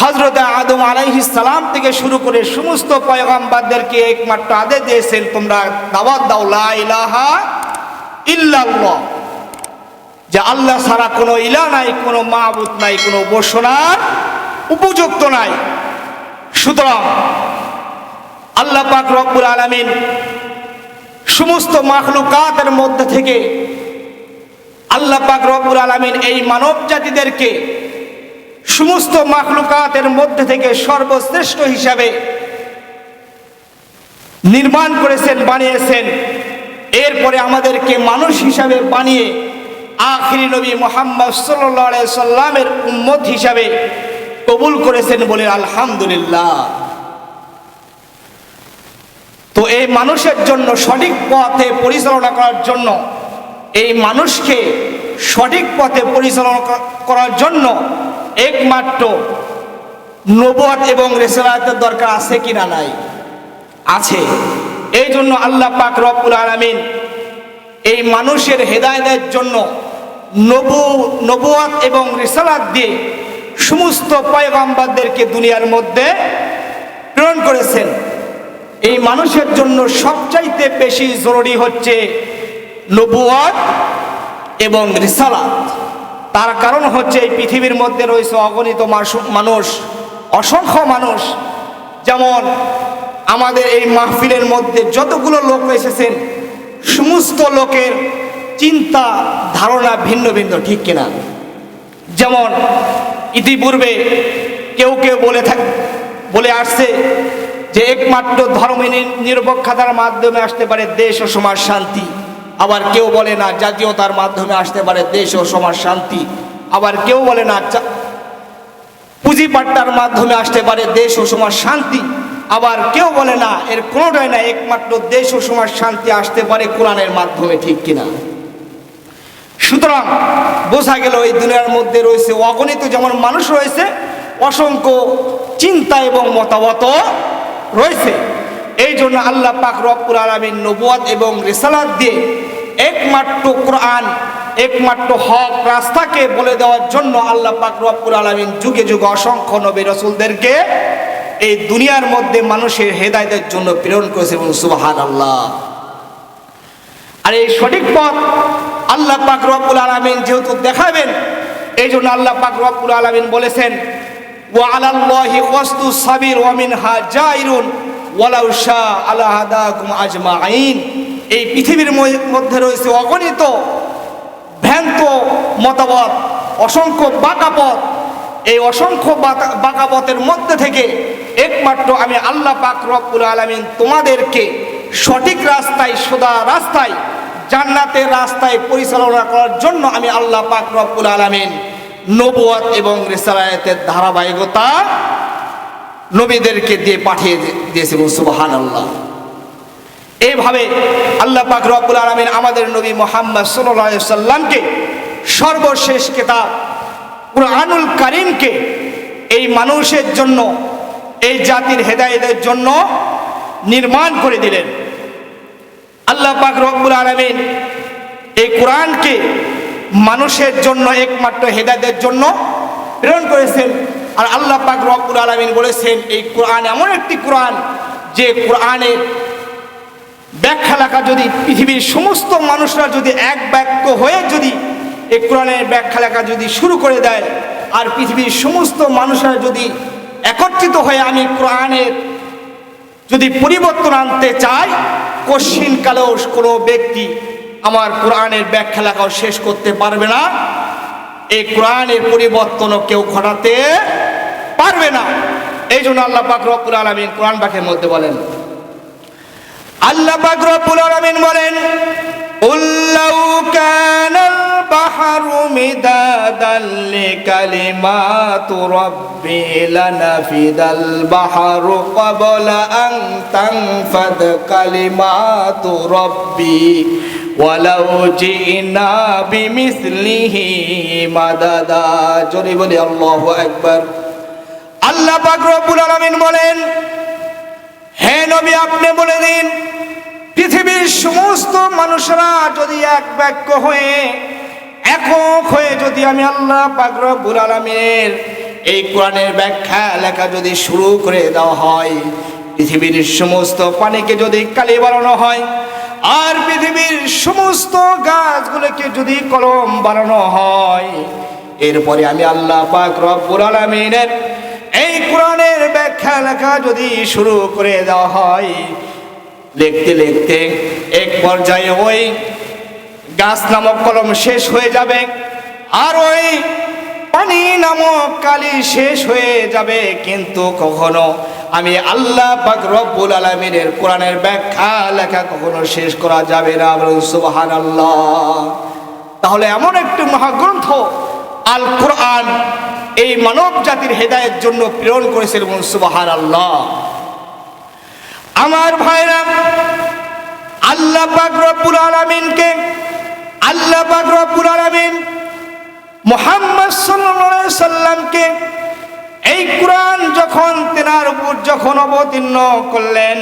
হজরত আদম সালাম থেকে শুরু করে সমস্ত পয়গম্বরদেরকে একমাত্র আদেশ দিয়েছেন, তোমরা দাওয়াত দাও ইলাহা ইল্লাল্লাহ। যে আল্লাহ ছাড়া কোনো ইলা নাই, কোনো মাহবুদ নাই, কোনো উপাসনার উপযুক্ত নাই। সুতরাং আল্লাহ পাক রব্বুল আলামিন সমস্ত মাখলুকাতের মধ্যে থেকে আল্লাহ পাক রব্বুল আলামিন এই মানব জাতিদেরকে সমস্ত মাখলুকাতের মধ্যে থেকে সর্বশ্রেষ্ঠ হিসাবে নির্মাণ করেছেন, বানিয়েছেন। এরপরে আমাদেরকে মানুষ হিসাবে বানিয়ে আখিরি নবী মোহাম্মদ সাল্লাহ সাল্লামের উম্মত হিসাবে কবুল করেছেন বলে আলহামদুলিল্লাহ। তো এই মানুষের জন্য সঠিক পথে পরিচালনা করার জন্য, এই মানুষকে সঠিক পথে পরিচালনা করার জন্য একমাত্র নবত এবং রেসালাতের দরকার আছে কিনা নাই? আছে। এই জন্য আল্লাহ পাক রব্বুল আলামিন এই মানুষের হেদায়তের জন্য নবু, নবুয়াত এবং রিসালাত দিয়ে সমস্ত পয়গাম্বারদেরকে দুনিয়ার মধ্যে প্রেরণ করেছেন। এই মানুষের জন্য সবচাইতে বেশি জরুরি হচ্ছে নবুয়াত এবং রিসালাত। তার কারণ হচ্ছে এই পৃথিবীর মধ্যে রয়েছে অগণিত মানুষ, অসংখ্য মানুষ। যেমন আমাদের এই মাহফিলের মধ্যে যতগুলো লোক এসেছেন, সমস্ত লোকের চিন্তা, ধারণা ভিন্ন ভিন্ন, ঠিক কিনা? যেমন ইতিপূর্বে কেউ কেউ বলে থাক বলে আসছে যে একমাত্র ধর্মে নি- নিরপেক্ষতার মাধ্যমে আসতে পারে দেশ ও সমাজ শান্তি। আবার কেউ বলে না, জাতীয়তার মাধ্যমে আসতে পারে দেশ ও সমাজ শান্তি। আবার কেউ বলে না পুঁজিপাট্টার মাধ্যমে আসতে পারে দেশ ও সমাজ শান্তি। আবার কেউ বলে না, এর কোনোটাই না, একমাত্র দেশ ও সমাজ শান্তি আসতে পারে কোরআনের মাধ্যমে, ঠিক কিনা? সুতরাং বোঝা গেল এই দুনিয়ার মধ্যে রয়েছে অগণিত, যেমন মানুষ রয়েছে, অসংখ্য চিন্তা এবং মতামত রয়েছে। এই জন্য আল্লাহ পাক রব্বুল আলমিন নবুয়াদ এবং রেসালাত দিয়ে একমাত্র কোরআন, একমাত্র হক রাস্তাকে বলে দেওয়ার জন্য আল্লাহ পাক রব্বুল আলমিন যুগে যুগে অসংখ্য নবী রসুলদেরকে এই দুনিয়ার মধ্যে মানুষের হেদায়তের জন্য প্রেরণ করেছে এবং সুবাহান আল্লাহ আর এই সঠিক পথ আল্লাহ পাক রব্বুল আলামিন যেহেতু দেখাবেন এই জন্য আল্লাহ পাক রব্বুল আলামিন বলেছেন, ওয়া আলাল্লাহি কসতু সাবির ওয়া মিনহা জাইরুন ওয়ালাউ শা আলা হাদাকুম আজমাইন এই পৃথিবীর মধ্যে রয়েছে অগণিত ভ্রান্ত মতামত, অসংখ্য বাঁকাপথ। এই অসংখ্য বাঁকা- বাঁকা মধ্যে থেকে একমাত্র আমি আল্লাহ পাক রব্বুল আলামিন তোমাদেরকে সঠিক রাস্তায় সোদা রাস্তায়, জান্নাতের রাস্তায় পরিচালনা করার জন্য আমি আল্লাহ পাক রব্বুল আলামিন নবুয়াত এবং রিসালায়াতের ধারাবাহিকতা নবীদেরকে দিয়ে পাঠিয়ে দিয়েছে সুবাহান আল্লাহ এইভাবে আল্লাহ পাক রব্বুল আলমিন আমাদের নবী মোহাম্মদ সাল্লাহ সাল্লামকে সর্বশেষ কেতাব কুরআনুল কারিমকে এই মানুষের জন্য, এই জাতির হেদায়েতের জন্য নির্মাণ করে দিলেন। আল্লাহ পাক রব্বুল আলমিন এই কোরআনকে মানুষের জন্য, একমাত্র হেদায়েতের জন্য প্রেরণ করেছেন। আর আল্লাহ পাক রব্বুল আলমিন বলেছেন, এই কোরআন এমন একটি কোরআন যে কোরআনের ব্যাখ্যা লেখা যদি পৃথিবীর সমস্ত মানুষরা যদি এক বাক্য হয়ে যদি এই কোরআনের ব্যাখ্যা লেখা যদি শুরু করে দেয়, আর পৃথিবীর সমস্ত মানুষরা যদি একত্রিত হয়ে আমি কোরআনের যদি পরিবর্তন আনতে চাই কশ্চিনকালেও কোনো ব্যক্তি আমার কোরআনের ব্যাখ্যা লেখাও শেষ করতে পারবে না। এই কোরআনের পরিবর্তনও কেউ ঘটাতে পারবে না। এই জন্য আল্লাহ পাক আলমিন কোরআন পাখের মধ্যে বলেন আল্লাহ পাক রব্বুল বলেন উল্লাউ কানাল বাহারু মিদাদাল লিকালিমাতু রাব্বি লানাফিদাল বাহারু ক্বাবলা আন তানফাদ কালিমাতু রাব্বি ওয়ালাউ জিনা বিমিসলিহি মাদাদা। জোরে আল্লাহ পাক রব্বুল বলেন, হে নবী, আপনি সমস্ত মানুষরা যদি এক বাক্য হয়ে একক হয়ে যদি আমি আল্লাহ পাক রব্বুল আলামিনের এই কোরআনের ব্যাখ্যা লেখা যদি শুরু করে দেওয়া হয়, পৃথিবীর সমস্ত পানিকে যদি কালি বানানো হয়, আর পৃথিবীর সমস্ত গাছগুলোকে যদি কলম বানানো হয়, এরপরে আমি আল্লাহ পাক রব্বুল আলামিনের এই কোরআনের ব্যাখ্যা লেখা যদি শুরু করে দেওয়া হয় লিখতে লিখতে এক পর্যায়ে ওই গাছ নামক কলম শেষ হয়ে যাবে আর ওই পানি নামক কালি শেষ হয়ে যাবে। কিন্তু কখনো আমি আল্লাহ পাক রব্বুল আলমিনের কোরআনের ব্যাখ্যা লেখা কখনো শেষ করা যাবে না। সুবাহান আল্লাহ তাহলে এমন একটি মহাগ্রন্থ আল কোরআন এই মানব জাতির হেদায়ের জন্য প্রেরণ করেছিলেন সুবাহান আল্লাহ আমার ভাইরা, আল্লাহ পাক রব্বুল আলামিনকে, আল্লাহ পাক রব্বুল আলামিন মুহাম্মদ সাল্লামকে এই কোরআন যখন তেনার উপর যখন অবতীর্ণ করলেন,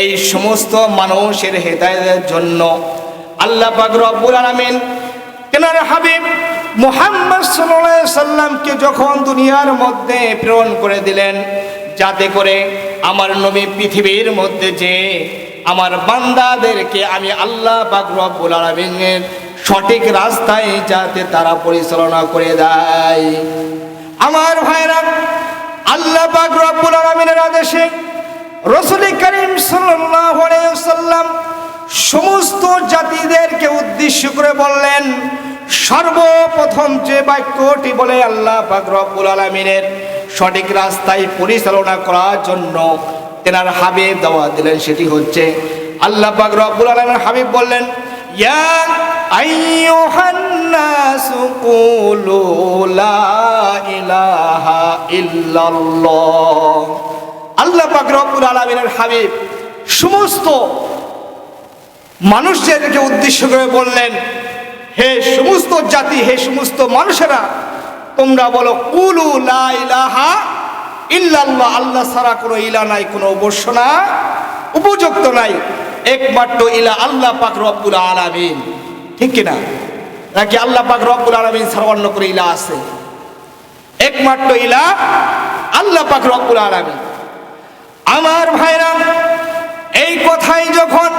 এই সমস্ত মানুষের হেদায়েতের জন্য আল্লাহ পাক রব্বুল আলামিন তেনার হাবিব মোহাম্মদ সাল্লামকে যখন দুনিয়ার মধ্যে প্রেরণ করে দিলেন যাতে করে আমার নবী পৃথিবীর মধ্যে যে আমার বান্দাদেরকে আমি আল্লাহ পাক রব্বুল সঠিক রাস্তায় যাতে তারা পরিচালনা করে দেয়। আমার ভাইরা, আল্লাহ পাক রব্বুল আদেশে রসুল করিম সাল্লাম সমস্ত জাতিদেরকে উদ্দেশ্য করে বললেন, সর্বপ্রথম যে বাক্যটি বলে আল্লাহ পাক আলামিনের সঠিক রাস্তায় পরিচালনা করার জন্য তেনার হাবিব দাওয়া দিলেন, সেটি হচ্ছে আল্লাহ পাক রব্বুল আলামিনের হাবিব বললেন, ইয়া আইয়ুহান নাসু কুলু লা ইলাহা ইল্লাল্লাহ। আল্লাহ পাক রব্বুল আলামিনের হাবিব সমস্ত মানুষদেরকে উদ্দেশ্য করে বললেন, হে সমস্ত জাতি, হে সমস্ত মানুষেরা তোমরা বলো, কুলু লা ইলাহা ইল্লাল্লাহ, আল্লাহ ছাড়া কোনো ইলা নাই, কোনো অবশ্য না উপযুক্ত নাই। একমাত্র ইলা আল্লাহ পাক রব্বুল আলামিন। ঠিক কিনা নাকি আল্লাহ পাক রব্বুল আলামিন অন্য করে ইলা আছে? একমাত্র ইলা আল্লাহ পাক রব্বুল আলামিন। আমার ভাইরা, এই কথাই যখন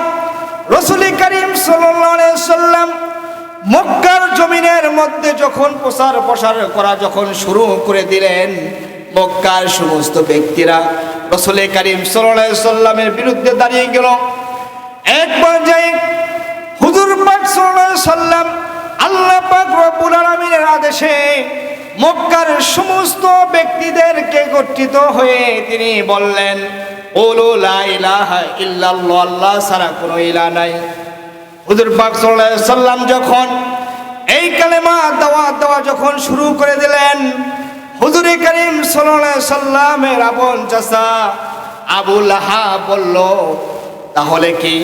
রসুল করিম সাল্লাম মক্কার জমিনের মধ্যে যখন প্রচার প্রসার করা যখন শুরু করে দিলেন, মক্কার সমস্ত ব্যক্তিরা রসুল কারিম সাল্লামের বিরুদ্ধে দাঁড়িয়ে গেল। এক পর্যায়ে হুজুর পাক সাল্লাম আল্লাহ পাক রব্বুল আলামিনের আদেশে মক্কার সমস্ত ব্যক্তিদেরকে গঠিত হয়ে তিনি বললেন, ওলো লা ইলাহা ইল্লাল্লাহ, আল্লাহ ছাড়া কোনো ইলা নাই। হুজুর পাক সাল্লাম যখন এই কালেমা দাওয়া দেওয়া যখন শুরু করে দিলেন, হুজুর করিম সাল্লামের আপন চাচা আবু লাহা বলল, তাহলে কি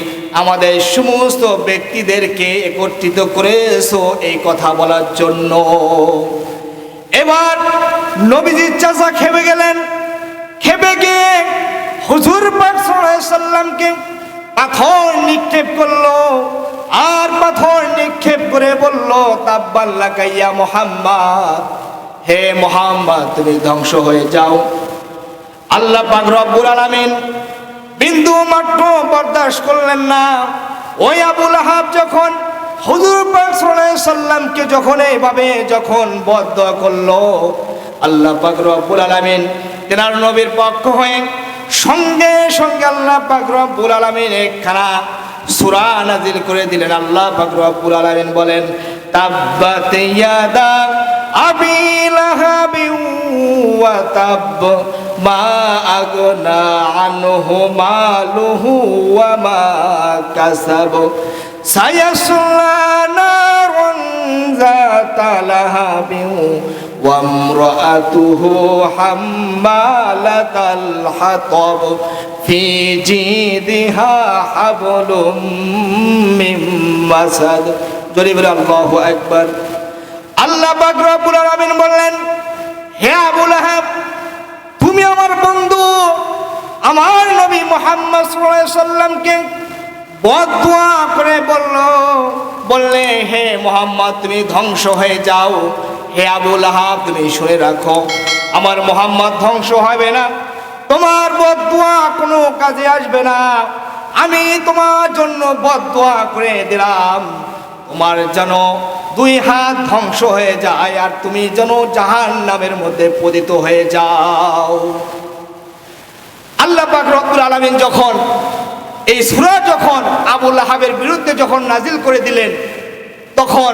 আমাদের সমস্ত ব্যক্তিদেরকে একত্রিত করেছ এই কথা বলার জন্য? এবার নবীজির চাচা খেপে গেলেন। খেপে গিয়ে হুজুর পাক সাল্লামকে পাথর নিক্ষেপ করল। আর পাথর নিক্ষেপ করে বলল তাব্বাল্লা কাইয়া মোহাম্মদ। হে মোহাম্মদ, তুমি ধ্বংস হয়ে যাও। আল্লাহ পাক রব্বুল আলামিন বিন্দু মাত্র বরদাস্ত করলেন না। ওই আবুল আহাব যখন হুজুর পাক সাল্লামকে যখন এইভাবে যখন বদ্ধ করল, আল্লাহ পাক রব্বুল আলামিন তেনার নবীর পক্ষ হয়ে সঙ্গে সঙ্গে আল্লাহ পাক রব্বুল আলামিন একখানা সূরা নাজিল করে দিলেন। আল্লাহ পাক রব্বুল আলামিন বলেন, তাব্বাত ইয়াদা আবি লাহাবিন ওয়া তাব মা আগনা আনহু মালুহু ওয়া মা কাসাব। সায়াসলা নারুন যাতা লাহাবিন وامرأته حمالة الحطب في جيدها حبل من مسد জোরে বলে আল্লাহু আকবার আল্লাহ পাক রব্বুল আলামিন বললেন হে আবুল আহাব তুমি আমার বন্ধু আমার নবী মোহাম্মদ সাল্লাল্লাহু আলাইহি সাল্লামকে বদুয়া করে বলল বললে হে মোহাম্মদ তুমি ধ্বংস হয়ে যাও হে আবুল আহাব, তুমি শুনে রাখো, আমার মোহাম্মদ ধ্বংস হবে না। তোমার বদুয়া কোনো কাজে আসবে না। আমি তোমার জন্য বদুয়া করে দিলাম। তোমার যেন দুই হাত ধ্বংস হয়ে যায় আর তুমি যেন জাহান নামের মধ্যে পতিত হয়ে যাও। আল্লাহ পাক আলামিন যখন, এই সূরা যখন আবুল আহাবের বিরুদ্ধে যখন নাজিল করে দিলেন, তখন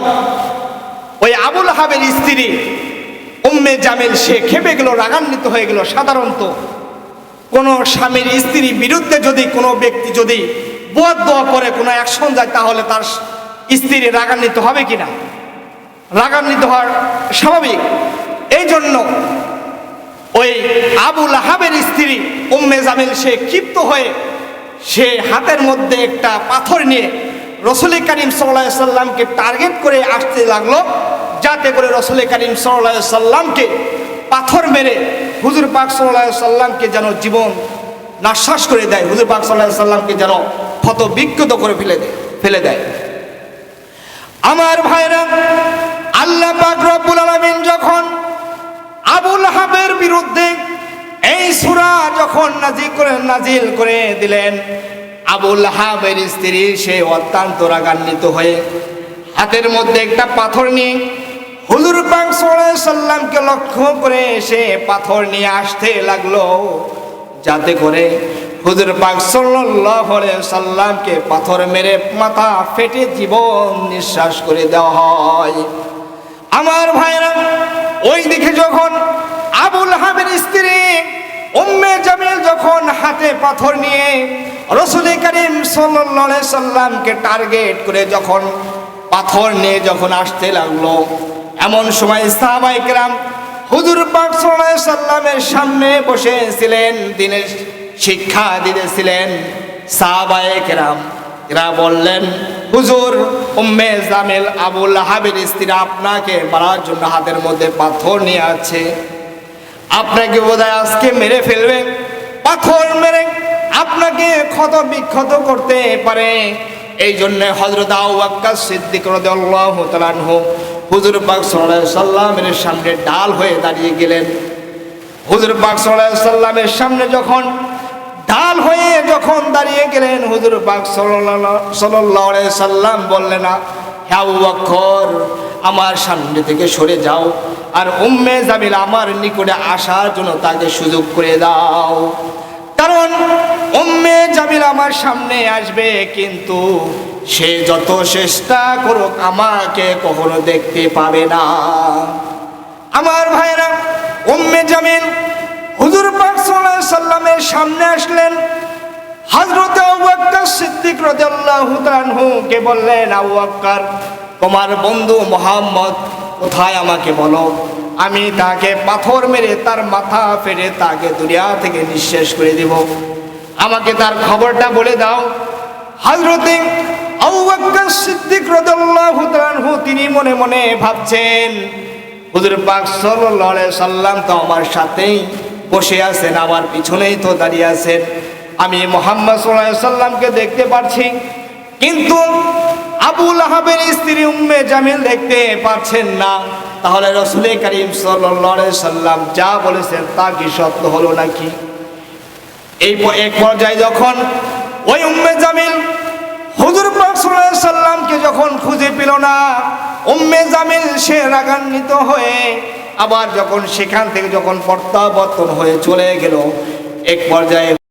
ওই আবুল হাবের স্ত্রী, উম্মে জামেল, সে খেপে গেল, রাগান্বিত হয়ে গেল। সাধারণত কোনো স্বামীর স্ত্রীর বিরুদ্ধে যদি কোনো ব্যক্তি যদি বদ দোয়া করে, কোনো অ্যাকশন যায়, তাহলে তার স্ত্রী রাগান্বিত হবে কিনা? রাগান্বিত হওয়ার স্বাভাবিক। এই জন্য ওই আবুল আহাবের স্ত্রী, উম্মে জামিল, সে ক্ষিপ্ত হয়ে সে হাতের মধ্যে একটা পাথর নিয়ে রসুল করিম সাল্লাহ সাল্লামকে টার্গেট করে আসতে লাগল। যাতে করে রসুল করিম সাল্লাহ সাল্লামকে পাথর মেরে হুজুর পাক সাল্লাহ সাল্লামকে যেন জীবন নাশ্বাস করে দেয়, হুজুর পাক সাল্লাহ সাল্লামকে যেন ক্ষত বিক্ষত করে ফেলে দেয় ফেলে দেয়। আমার ভাইরা আল্লাহ পাক রব্বুল যখন আবুল হাবের বিরুদ্ধে এই সূরা যখন নাজিল করে নাজিল করে দিলেন, আবুল হাবের স্ত্রী সে অত্যন্ত রাগান্বিত হয়ে হাতের মধ্যে একটা পাথর নিয়ে হুজুর পাক সাল্লামকে লক্ষ্য করে সে পাথর নিয়ে আসতে লাগল। যাতে করে হুজুর পাক সাল্লামকে পাথর মেরে মাথা ফেটে জীবন নিঃশ্বাস করে দেওয়া হয়। আমার ভাইরা, ওই দিকে যখন আবুল হাবের স্ত্রী উম্মে জামিল যখন হাতে পাথর নিয়ে রসুল করিম সাল্লামকে টার্গেট করে যখন পাথর নিয়ে যখন আসতে লাগল এমন সময় সাহাবাই কেরাম হুজুর পাক সাল্লামের সামনে বসেছিলেন দিনের শিক্ষা দিতেছিলেন। সাহাবায়ে কেরাম এরা বললেন, হুজুর, উম্মে জামিল আবুল হাবির স্ত্রী আপনাকে মারার জন্য হাতের মধ্যে পাথর নিয়ে আছে আপনাকে বোধহয় আজকে মেরে ফেলবে। পাথর মেরে আপনাকে ক্ষত বিক্ষত করতে পারে। এই জন্য হজরত আউ্বাক্কাস সিদ্দিক রাদিয়াল্লাহু তাআলা আনহু হুজুর পাক সাল্লামের সামনে ডাল হয়ে দাঁড়িয়ে গেলেন। হুজুর পাক সাল্লামের সামনে যখন ঢাল হয়ে যখন দাঁড়িয়ে গেলেন, হুজুর পাক আলাইহি সাল্লাম বললেন না হে আবু বকর আমার সামনে থেকে সরে যাও আর উম্মে জামিল আমার নিকটে আসার জন্য তাকে সুযোগ করে দাও। কারণ উম্মে জামিল আমার সামনে আসবে, কিন্তু সে যত চেষ্টা করুক আমাকে কখনো দেখতে পাবে না। আমার ভাইরা উম্মে জামিল হুজুর পাক সাল্লামের সামনে আসলেন। বকর সিদ্দিক কে বললেন বকর, তোমার বন্ধু মোহাম্মদ কোথায় আমাকে বলো? আমি তাকে পাথর মেরে তার মাথা ফেরে তাকে দুনিয়া থেকে নিঃশেষ করে দেব। আমাকে তার খবরটা বলে দাও। বকর সিদ্দিক তিনি মনে মনে ভাবছেন, হুজুর পাক সাল্লাম তো আমার সাথেই বসে আছেন, আমার পিছনেই তো দাঁড়িয়ে আছেন। আমি মোহাম্মদ সাল্লামকে দেখতে পাচ্ছি কিন্তু আবুল আহাবের স্ত্রী উম্মে জামিল দেখতে পাচ্ছেন না। তাহলে রসুল করিম সাল্লাল্লাহু সাল্লাম যা বলেছেন তা কি সত্য হলো নাকি? এই এক পর্যায়ে যখন ওই উম্মে জামিল হুজুর সাল্লামকে যখন খুঁজে পেল না, উম্মে জামিল সে রাগান্বিত হয়ে আবার যখন সেখান থেকে যখন প্রত্যাবর্তন হয়ে চলে গেল, এক পর্যায়ে